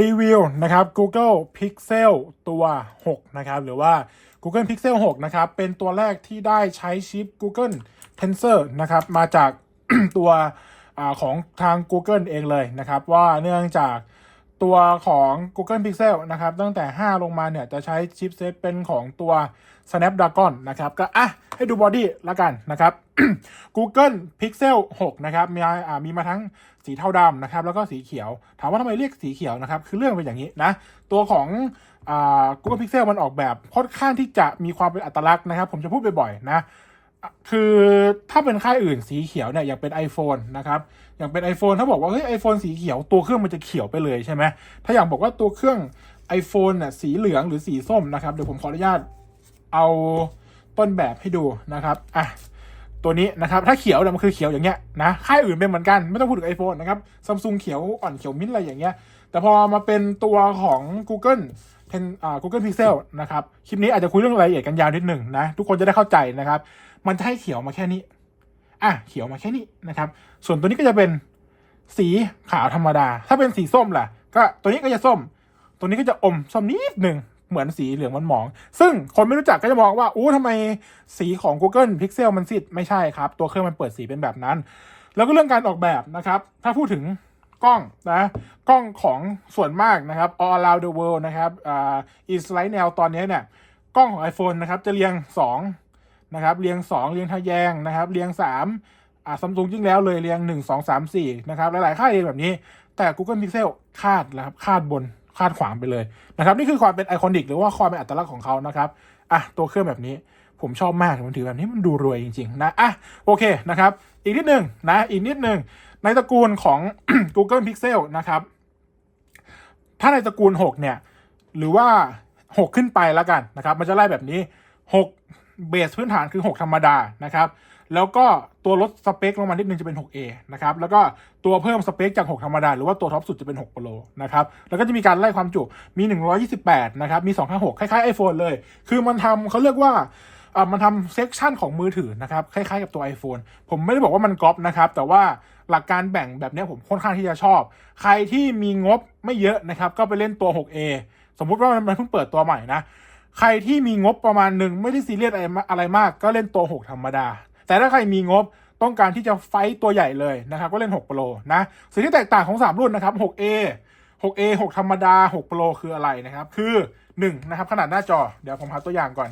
รีวิวนะครับ Google Pixel ตัว 6 นะครับ หรือว่า Google Pixel 6 นะครับ เป็นตัวแรกที่ได้ใช้ชิป Google Tensor นะครับ มาจากตัวอของทาง Google เองเลยนะครับ ว่าเนื่องจาก ตัวของ Google Pixel นะครับ ตั้งแต่ 5 ลงมาเนี่ย จะใช้ชิปเซตเป็นของตัว Snapdragon นะครับ ก็อะ ให้ดูบอดี้ละกันนะครับ Google Pixel 6 นะครับ มีอ่ามีมาทั้งสีเทาดำนะครับ แล้วก็สีเขียว ถามว่าทำไมเรียกสีเขียวนะครับ คือเรื่องเป็นอย่างนี้นะ ตัวของอ่า Google Pixel มันออกแบบค่อนข้างที่จะมีความเป็นอัตลักษณ์นะครับ ผมจะพูดบ่อยๆนะ คือถ้าเป็นค่ายอื่นสีเขียวเนี่ยอย่างเป็น iPhone นะครับอย่างเป็น iPhone ถ้าบอกว่าเฮ้ย iPhone สีเขียวตัวเครื่องมันจะเขียวไปเลยใช่ไหมถ้าอย่างบอกว่าตัวเครื่อง iPhone น่ะสีเหลืองหรือสีส้มนะครับเดี๋ยวผมขออนุญาตเอาต้นแบบให้ดูนะครับอะตัวนี้นะครับถ้าเขียวเนี่ยมันคือเขียวอย่างเงี้ยนะค่ายอื่นเป็นเหมือนกันไม่ต้องพูดถึง iPhone นะครับซัมซุงเขียวอ่อนเขียวมิ้นท์อะไรอย่างเงี้ย แต่พอมาเป็นตัวของ Google เป็นอ่า Google Pixel นะครับคลิปนี้อาจจะคุยเรื่องรายละเอียดกันยาวนิดหนึ่งนะทุกคนจะได้เข้าใจนะครับ มันจะให้เขียวมาแค่นี้ อะเขียวมาแค่นี้นะครับ ส่วนตัวนี้ก็จะเป็นสีขาวธรรมดา ถ้าเป็นสีส้มล่ะ ก็ตัวนี้ก็จะส้ม ตัวนี้ก็จะอมส้มนิดหนึ่งเหมือนสีเหลืองมันหมอง ซึ่งคนไม่รู้จักก็จะมองว่าอู้ทำไมสีของ Google Pixel มันซีดไม่ใช่ครับ ตัวเครื่องมันเปิดสีเป็นแบบนั้น แล้วก็เรื่องการออกแบบนะครับ ถ้าพูดถึงกล้องนะกล้องของส่วนมากนะครับ all around the world นะครับอ่า is right now ตอนนี้เนี่ยกล้องของ iPhone นะครับจะเรียง 2 นะครับเรียง 2 เรียงทะแยงนะครับเรียง3อ่าซัมซุงยิ่งแล้วเลยเรียง 1 2 3 4นะครับหลายๆค่ายเรียงแบบนี้ แต่ Google Pixel คาดนะครับคาดบนคาดขวางไปเลยนะครับนี่คือความเป็นไอคอนิกหรือว่าความเป็นอัตลักษณ์ของเขานะครับอะตัวเครื่องแบบนี้ผมชอบมากผมถือแบบนี้มันดูรวยจริงๆนะอะโอเคนะครับอีกนิดหนึ่งนะอีกนิดหนึ่งในตระกูลของ Google Pixel นะครับ ถ้าในตระกูล 6 เนี่ย หรือว่า 6 ขึ้นไปแล้วกันนะครับ มันจะไล่แบบนี้ 6 เบสพื้นฐานคือ 6 ธรรมดานะครับ แล้วก็ตัวลดสเปคลงมานิดนึงจะเป็น 6A นะครับ แล้วก็ตัวเพิ่มสเปคจาก 6 ธรรมดา หรือว่าตัวท็อปสุดจะเป็น 6 Pro นะครับ แล้วก็จะมีการไล่ความจุ มี 128 นะครับ มี 256 คล้ายๆ iPhone เลย คือมันทำเขาเรียกว่าอ่ามันทำเซกชันของมือถือนะครับ คล้ายๆกับตัว iPhone ผมไม่ได้บอกว่ามันก๊อปนะครับ แต่ว่าหลักการแบ่งแบบนี้ผมค่อนข้างที่จะชอบ ใครที่มีงบไม่เยอะนะครับ ก็ไปเล่นตัว 6A สมมุติว่ามันเพิ่งเปิดตัวใหม่นะ ใครที่มีงบประมาณหนึ่งไม่ได้ซีเรียสอะไรอะไรมาก ก็เล่นตัว 6 ธรรมดา แต่ถ้าใครมีงบต้องการที่จะไฟต์ตัวใหญ่เลยนะครับก็เล่น6 Pro นะสิ่งที่แตกต่างของ 3 รุ่นนะครับ 6A 6A 6 ธรรมดา6 Pro คืออะไรนะครับ คือ 1 นะครับ ขนาดหน้าจอเดี๋ยวผมหาตัวอย่างก่อน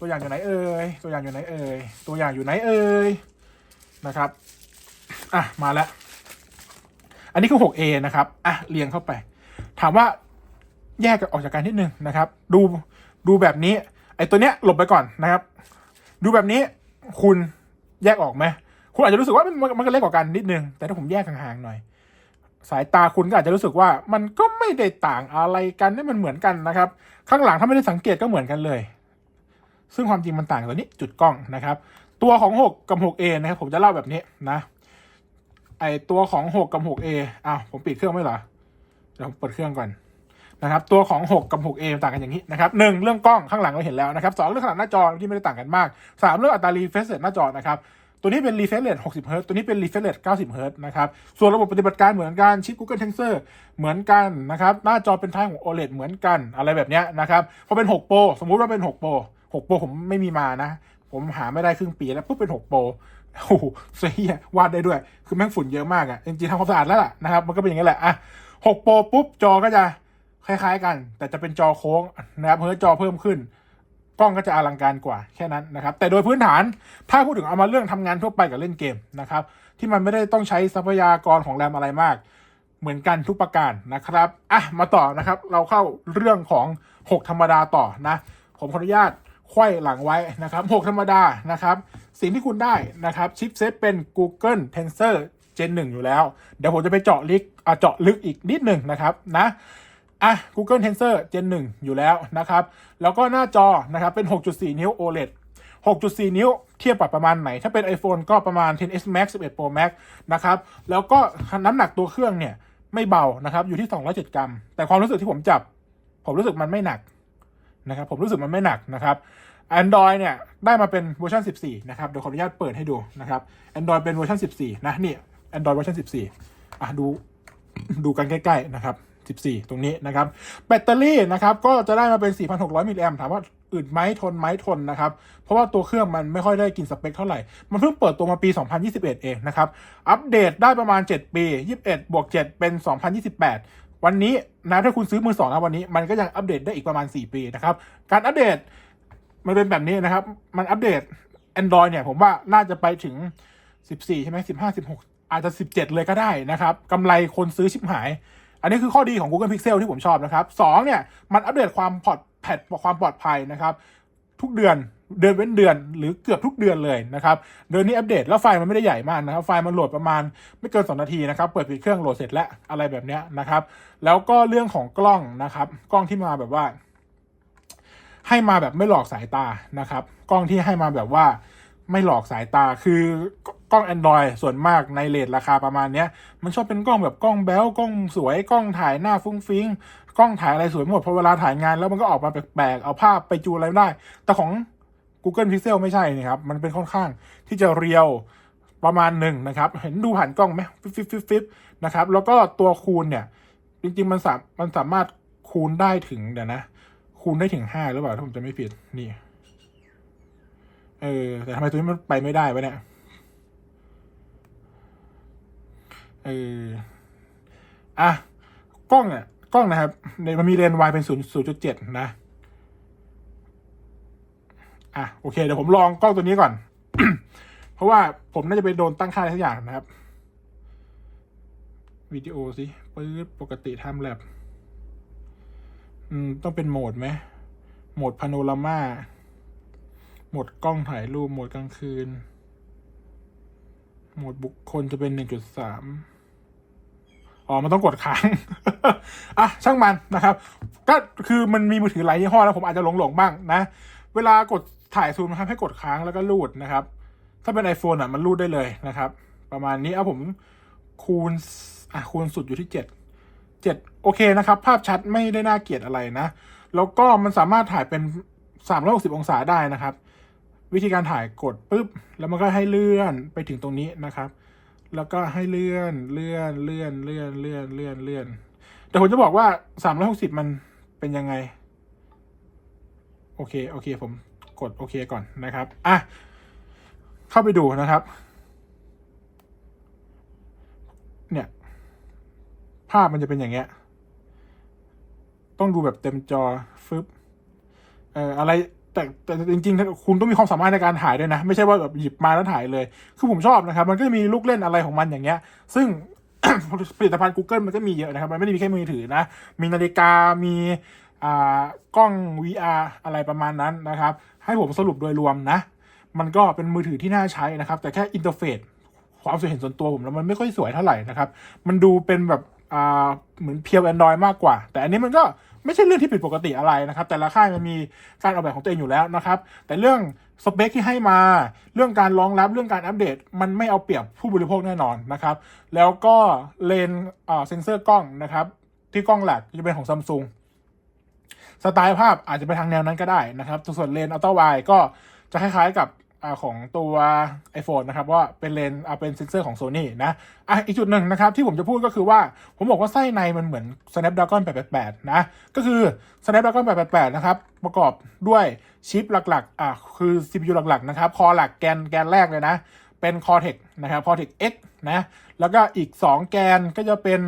ตัวอย่างอยู่ไหนเอ่ยตัวอย่างอยู่ไหนเอ่ยตัวอย่างอยู่ไหนเอ่ยนะครับอะมาแล้วอันนี้คือ 6A นะครับอะเรียงเข้าไป ถามว่าแยกออกจากกันนิดนึงนะครับ ดู ดูแบบนี้ ไอ้ตัวเนี้ยหลบไปก่อนนะครับ ดูแบบนี้คุณแยกออกไหมคุณอาจจะรู้สึกว่ามันมันก็เล็กกว่ากันนิดนึง แต่ถ้าผมแยกห่างๆหน่อย สายตาคุณก็อาจจะรู้สึกว่ามันก็ไม่ได้ต่างอะไรกันนี่มันเหมือนกันนะครับ ข้างหลังถ้าไม่ได้สังเกตก็เหมือนกันเลย ซึ่งความจริงมันต่างตัวนี้จุดกล้องนะครับ ตัวของ 6 กับ 6A นะครับ ผมจะเล่าแบบนี้นะไอตัวของ 6 กับ 6A อ้าวผมปิดเครื่องไม่หรอเดี๋ยวผมเปิดเครื่องก่อน นะครับตัวของ 6 กับ 6A ต่างกันอย่างนี้นะครับหนึ่งเรื่องกล้องข้างหลังเราเห็นแล้วนะครับสองเรื่องขนาดหน้าจอที่ไม่ได้ต่างกันมากสามเรื่องอัตรารีเฟรชเรทหน้าจอนะครับตัวนี้เป็น refresh rate 60 Hz ตัวนี้เป็น refresh rate 90 Hz นะครับ ส่วนระบบปฏิบัติการเหมือนกันชิป Google Tensor เหมือนกันนะครับ หน้าจอเป็นท้ายของ OLED เหมือนกันอะไรแบบนี้นะครับ พอเป็น 6 Pro สมมุติว่าเป็น 6 Pro 6 Pro ผมไม่มีมานะ ผมหาไม่ได้ครึ่งปีแล้วปุ๊บเป็น 6 Pro โอ้โหเสียวาดได้ด้วย คือแม่งฝุ่นเยอะมากอะ่ะ จริงๆทำความสะอาดแล้วล่ะนะครับ มันก็เป็นอย่างนี้แหละ อะ 6 Pro ปุ๊บจอก็จะ คล้ายๆกัน แต่จะเป็นจอโค้งนะครับเพิ่มจอเพิ่มขึ้น กล้องก็จะอลังการกว่าแค่นั้นนะครับ แต่โดยพื้นฐานถ้าพูดถึงเอามาเรื่องทำงานทั่วไปกับเล่นเกมนะครับ ที่มันไม่ได้ต้องใช้ทรัพยากรของแรมอะไรมาก เหมือนกันทุกประการนะครับอะมาต่อนะครับ เราเข้าเรื่องของ 6 ธรรมดาต่อนะ ผมขออนุญาตไขว้หลังไว้นะครับ 6 ธรรมดานะครับ สิ่งที่คุณได้นะครับชิปเซตเป็น Google Tensor Gen 1 อยู่แล้ว เดี๋ยวผมจะไปเจาะลึกอะเจาะลึกอีกนิดหนึ่งนะครับนะ อะ Google Tensor Gen 1 อยู่แล้วนะครับ แล้วก็หน้าจอนะครับเป็น 6.4 นิ้ว OLED 6.4 นิ้วเทียบกับประมาณไหน ถ้าเป็น iPhone ก็ประมาณ 10s Max 11 Pro Max นะครับ แล้วก็น้ำหนักตัวเครื่องเนี่ยไม่เบานะครับ อยู่ที่ 207 กรัม แต่ความรู้สึกที่ผมจับ ผมรู้สึกมันไม่หนักนะครับ ผมรู้สึกมันไม่หนักนะครับ Android เนี่ยได้มาเป็นเวอร์ชัน14 นะครับ เดี๋ยวขออนุญาตเปิดให้ดูนะครับ Android เป็นเวอร์ชัน14 นะ นี่ Android เวอร์ชัน14 อะดูดูกันใกล้ ๆ นะครับ 14 ตรงนี้นะครับ แบตเตอรี่นะครับก็จะได้มาเป็น 4,600 มิลลิแอมถามว่าอึดไหมทนไหมทนนะครับ เพราะว่าตัวเครื่องมันไม่ค่อยได้กินสเปคเท่าไหร่ มันเพิ่งเปิดตัวมาปี 2021 เองนะครับ อัปเดตได้ประมาณ 7 ปี 21 บวก 7 เป็น 2028 วันนี้นะถ้าคุณซื้อมือสองนะวันนี้มันก็ยังอัปเดตได้อีกประมาณ 4 ปีนะครับ การอัปเดตมันเป็นแบบนี้นะครับ มันอัปเดต Android เนี่ยผมว่าน่าจะไปถึง 14 ใช่ไหม15 16 อาจจะ 17 เลยก็ได้นะครับกำไรคนซื้อชิบหาย อันนี้คือข้อดีของ Google Pixel ที่ผมชอบนะครับสองเนี่ยมันอัปเดตความปลอดแพทความปลอดภัยนะครับ ทุกเดือนเดือนเว้นเดือนหรือเกือบทุกเดือนเลยนะครับเดือนนี้อัปเดตแล้วไฟล์มันไม่ได้ใหญ่มากนะครับ ไฟล์มันโหลดประมาณไม่เกิน 2 นาทีนะครับ เปิดปิดเครื่องโหลดเสร็จแล้วอะไรแบบเนี้ยนะครับ แล้วก็เรื่องของกล้องนะครับ กล้องที่มาแบบว่า ให้มาแบบไม่หลอกสายตานะครับ กล้องที่ให้มาแบบว่า ไม่หลอกสายตาคือกล้อง Android ส่วนมากในเลทราคาประมาณเนี้ย มันชอบเป็นกล้องแบบกล้องแบ๊วกล้องสวยกล้องถ่ายหน้าฟุ้งฟิ้งกล้องถ่ายอะไรสวยหมดพอเวลาถ่ายงานแล้วมันก็ออกมาแปลกๆ เอาภาพไปจูอะไรได้ แต่ของ Google Pixel ไม่ใช่นี่ครับ มันเป็นค่อนข้างที่จะเรียวประมาณหนึ่งนะครับ เห็นดูผ่านกล้องไหมฟิบฟิบฟิบฟิบนะครับ แล้วก็ตัวคูณเนี่ย จริงๆมันสามมันสามารถคูณได้ถึงเดี๋ยวนะ คูณได้ถึงห้าหรือเปล่าถ้าผมจะไม่ผิดนี่ เออ แต่ทำไมตัวนี้มันไปไม่ได้วะเนี่ยเอออะกล้องเนี่ยกล้องนะครับในมันมีเลนส์วายเป็นศูนย์ศูนย์จุดเจ็ดนะอะโอเคเดี๋ยวผมลองกล้องตัวนี้ก่อน เพราะว่าผมน่าจะไปโดนตั้งค่าอะไรสักอย่างนะครับวิดีโอสิปื๊ดปกติทำแลบอืมต้องเป็นโหมดไหมโหมดพาโนรามา หมดกล้องถ่ายรูปโหมดกลางคืนโหมดบุคคลจะเป็นหนึ่งจุดสามอ๋อ มันต้องกดค้าง อะ ช่างมันนะครับ ก็คือมันมีมือถือหลายยี่ห้อแล้วผมอาจจะหลงๆบ้างนะ เวลากดถ่ายซูมนะครับให้กดค้างแล้วก็ลูดนะครับ ถ้าเป็น iPhone อะ มันรูดได้เลยนะครับ ประมาณนี้เอาผมคูณ อะ คูณสุดอยู่ที่เจ็ดเจ็ดโอเคนะครับ ภาพชัดไม่ได้น่าเกลียดอะไรนะ แล้วก็มันสามารถถ่ายเป็นสามร้อยหกสิบองศาได้นะครับ วิธีการถ่ายกดปุ๊บ แล้วมันก็ให้เลื่อนไปถึงตรงนี้นะครับ แล้วก็ให้เลื่อนเลื่อนเลื่อนเลื่อนเลื่อนเลื่อนเลื่อน แต่ผมจะบอกว่าสามร้อยหกสิบมันเป็นยังไง โอเค โอเค ผมกดโอเคก่อนนะครับ อะ เข้าไปดูนะครับ เนี่ย ภาพมันจะเป็นอย่างเงี้ย ต้องดูแบบเต็มจอฟึบเอ่ออะไร แต่แต่จริงๆ คุณต้องมีความสามารถในการถ่ายด้วยนะ ไม่ใช่ว่าแบบหยิบมาแล้วถ่ายเลย คือผมชอบนะครับ มันก็จะมีลูกเล่นอะไรของมันอย่างเงี้ย ซึ่งผลิตภัณฑ์ Google มันก็มีเยอะนะครับ มันไม่ได้มีแค่มือถือนะ มีนาฬิกา มีอ่ากล้อง VR อะไรประมาณนั้นนะครับ ให้ผมสรุปโดยรวมนะ มันก็เป็นมือถือที่น่าใช้นะครับ แต่แค่อินเทอร์เฟซความสวยเห็นส่วนตัวผมแล้วมันไม่ค่อยสวยเท่าไหร่นะครับ มันดูเป็นแบบอ่าเหมือนเพียวแอนดรอยมากกว่า แต่อันนี้มันก็ ไม่ใช่เรื่องที่ผิดปกติอะไรนะครับ แต่ละค่ายมันมีการออกแบบของตัวเองอยู่แล้วนะครับ แต่เรื่องสเปคที่ให้มา เรื่องการรองรับเรื่องการอัปเดต มันไม่เอาเปรียบผู้บริโภคแน่นอนนะครับ แล้วก็เลนเซนเซอร์กล้องนะครับ ที่กล้องหลักจะเป็นของซัมซุงสไตล์ภาพอาจจะไปทางแนวนั้นก็ได้นะครับส่วนเลนอัลตร้าไวก็จะคล้ายๆกับ ของตัว iPhone นะครับว่าเป็นเลนส์อ่าเป็นเซนเซอร์ของ Sony นะอะอีกจุดหนึ่งนะครับที่ผมจะพูดก็คือว่าผมบอกว่าไส้ในมันเหมือน Snapdragon 888 นะ ก็คือ Snapdragon 888 นะครับ ประกอบด้วยชิปหลักๆอะคือ CPU หลักๆ นะครับ คอหลักแกนแกนแรกเลยนะ เป็น Cortex นะครับ Cortex X นะ แล้วก็อีก 2 แกนก็จะเป็น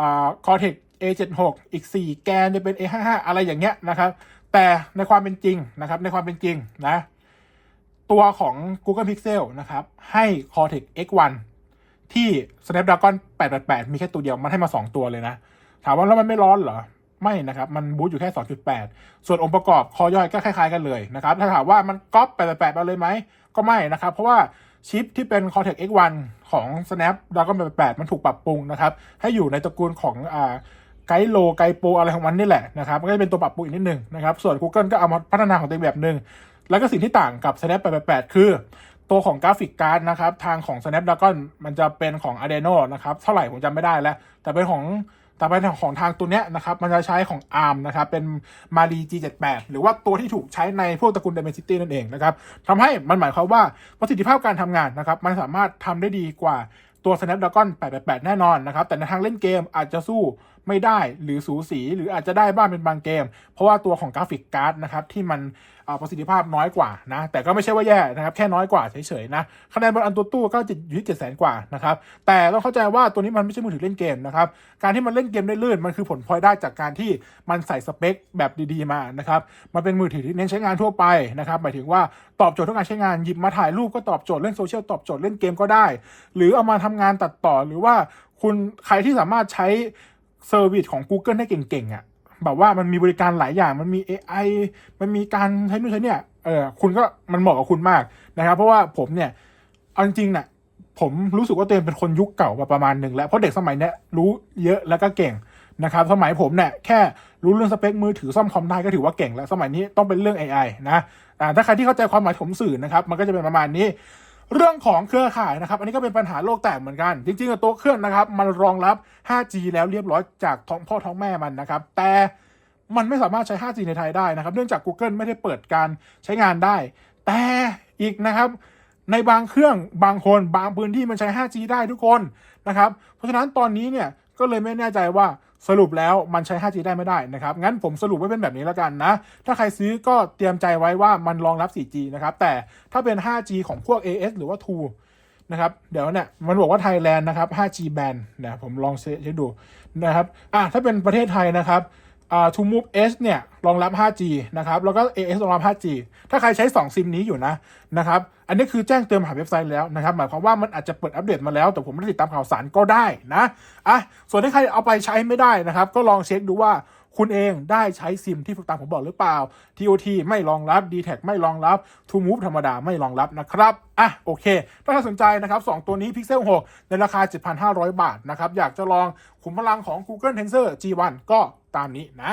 อ่า Cortex A76 อีก 4 แกนจะเป็น A55 อะไรอย่างเงี้ยนะครับแต่ในความเป็นจริงนะครับในความเป็นจริงนะ ตัวของ Google Pixel นะครับ ให้ Cortex X1 ที่ Snapdragon 888 มีแค่ตัวเดียว มันให้มา 2 ตัวเลยนะ ถามว่าแล้วมันไม่ร้อนเหรอ ไม่นะครับ มันบูตอยู่แค่ 2.8 ส่วนองค์ประกอบคอย่อยก็คล้ายๆกันเลยนะครับ ถ้าถามว่ามันก๊อป888มาเลยไหม ก็ไม่นะครับ เพราะว่าชิปที่เป็น Cortex X1 ของ Snapdragon 888 มันถูกปรับปรุงนะครับ ให้อยู่ในตระกูลของอ่าไกด์โลไกด์โปรอะไรของมันนี่แหละนะครับมันก็จะเป็นตัวปรับปรุงอีกนิดนึงนะครับ ส่วน Google ก็เอามาพัฒนาของตัวเองแบบหนึ่ง แล้วก็สิ่งที่ต่างกับ Snap 888 คือ ตัวของกราฟิกการ์ดนะครับ ทางของ Snapdragon มันจะเป็นของ Adreno นะครับ เท่าไหร่ผมจำไม่ได้แล้ว แต่เป็นของแต่เป็นของทางตัวเนี้ยนะครับ มันจะใช้ของ ARM นะครับ เป็น Mali G78 หรือว่าตัวที่ถูกใช้ในพวกตระกูล Dimensity นั่นเองนะครับทำให้มันหมายความว่าประสิทธิภาพการทำงานนะครับ มันสามารถทำได้ดีกว่าตัว Snapdragon 888 แน่นอนนะครับ แต่ในทางเล่นเกมอาจจะสู้ไม่ได้หรือสูสี หรืออาจจะได้บ้างเป็นบางเกม เพราะว่าตัวของกราฟิกการ์ดนะครับที่มันประสิทธิภาพน้อยกว่านะแต่ก็ไม่ใช่ว่าแย่นะครับแค่น้อยกว่าเฉยๆนะคะแนนบนอันตัวตู้ก็จะอยู่ที่เจ็ดแสนกว่านะครับแต่ต้องเข้าใจว่าตัวนี้มันไม่ใช่มือถือเล่นเกมนะครับการที่มันเล่นเกมได้ลื่นมันคือผลพลอยได้จากการที่มันใส่สเปคแบบดีๆมานะครับมันเป็นมือถือที่เน้นใช้งานทั่วไปนะครับหมายถึงว่าตอบโจทย์ทุกการใช้งานหยิบมาถ่ายรูปก็ตอบโจทย์เล่นโซเชียลตอบโจทย์เล่นเกมก็ได้ หรือเอามาทำงานตัดต่อหรือว่าคุณใครที่สามารถใช้ เซอร์วิสของ Google ได้เก่งๆอะแบบว่ามันมีบริการหลายอย่างมันมี AI มันมีการใช้นู่นใช้เนี่ยเออคุณก็มันเหมาะกับคุณมากนะครับ เพราะว่าผมเนี่ยเอาจริงๆเนี่ยผมรู้สึกว่าตัวเองเป็นคนยุคเก่ามาประมาณหนึ่งแล้วเพราะเด็กสมัยเนี้ยรู้เยอะแล้วก็เก่งนะครับ สมัยผมเนี่ยแค่รู้เรื่องสเปคมือถือซ่อมคอมได้ก็ถือว่าเก่งแล้ว สมัยนี้ต้องเป็นเรื่อง AI นะอ่าถ้าใครที่เข้าใจความหมายผมสื่อนะครับ มันก็จะเป็นประมาณนี้ เรื่องของเครือข่ายนะครับ อันนี้ก็เป็นปัญหาโลกแตกเหมือนกัน จริงๆตัวเครื่องนะครับ มันรองรับ 5G แล้วเรียบร้อยจากท้องพ่อท้องแม่มันนะครับ แต่มันไม่สามารถใช้ 5G ในไทยได้นะครับ เนื่องจาก Google ไม่ได้เปิดการใช้งานได้ แต่อีกนะครับ ในบางเครื่องบางคนบางพื้นที่มันใช้ 5G ได้ทุกคนนะครับ เพราะฉะนั้นตอนนี้เนี่ยก็เลยไม่แน่ใจว่า สรุปแล้วมันใช้ 5G ได้ไม่ได้นะครับ งั้นผมสรุปไว้เป็นแบบนี้แล้วกันนะ ถ้าใครซื้อก็เตรียมใจไว้ว่ามันรองรับ 4G นะครับ แต่ถ้าเป็น 5G ของพวก AS หรือว่า True นะครับ เดี๋ยวเนี่ยมันบอกว่าไทยแลนด์นะครับ 5G band นะผมลองเช็คดูนะครับ อะถ้าเป็นประเทศไทยนะครับ อ่า To Move S เนี่ยรองรับ 5G นะครับ แล้วก็ AS รองรับ 5G ถ้าใครใช้ 2 ซิมนี้อยู่นะนะครับ อันนี้คือแจ้งเตือนผ่านเว็บไซต์แล้วนะครับ หมายความว่ามันอาจจะเปิดอัปเดตมาแล้ว แต่ผมไม่ได้ติดตามข่าวสารก็ได้นะอะส่วนถ้าใครเอาไปใช้ไม่ได้นะครับ ก็ลองเช็คดูว่าคุณเองได้ใช้ซิมที่ตามผมบอกหรือเปล่า TOT ไม่รองรับ d t แทไม่รองรับ To Move ธรรมดาไม่รองรับนะครับอะโอเค ถ้าท่านสนใจนะครับ 2 ตัวนี้ Pixel 6 ในราคา 7,500 บาทนะครับ อยากจะลองขุมพลังของ Google Tensor G1 ก็ ตามนี้นะ